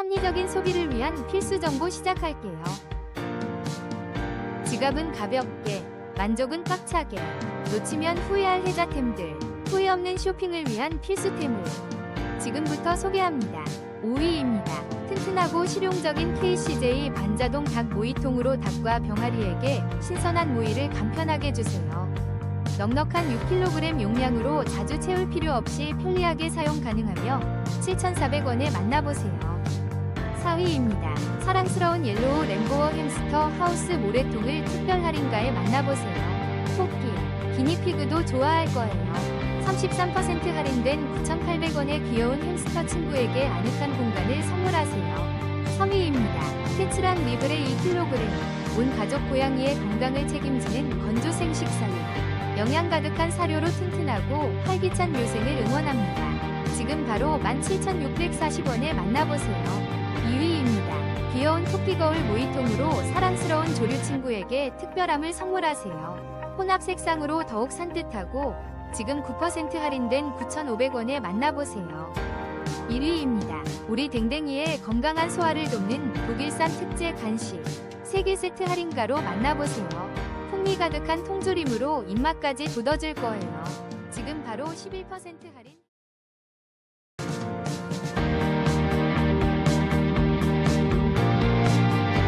합리적인 소비를 위한 필수 정보 시작할게요. 지갑은 가볍게, 만족은 꽉차게, 놓치면 후회할 혜자템들, 후회 없는 쇼핑을 위한 필수템을 지금부터 소개합니다. 5위입니다. 튼튼하고 실용적인 KCJ 반자동 닭 모이통으로 닭과 병아리에게 신선한 모이를 간편하게 주세요. 넉넉한 6kg 용량으로 자주 채울 필요 없이 편리하게 사용 가능하며 7,400원에 만나보세요. 4위입니다. 사랑스러운 옐로우 램보어 햄스터 하우스 모래통을 특별 할인가에 만나보세요. 토끼, 기니피그도 좋아할 거예요. 33% 할인된 9,800원의 귀여운 햄스터 친구에게 아늑한 공간을 선물하세요. 3위입니다. 테츠랑 리브레 2kg. 온 가족 고양이의 건강을 책임지는 건조 생 식 사료. 영양 가득한 사료로 튼튼하고 활기찬 묘생을 응원합니다. 지금 바로 17,640원에 만나보세요. 2위입니다. 귀여운 토끼 거울 모이통으로 사랑스러운 조류 친구에게 특별함을 선물하세요. 혼합 색상으로 더욱 산뜻하고 지금 9% 할인된 9,500원에 만나보세요. 1위입니다. 우리 댕댕이의 건강한 소화를 돕는 독일산 특제 간식 3개 세트 할인가로 만나보세요. 풍미 가득한 통조림으로 입맛까지 돋워줄 거예요. 지금 바로 11% 할인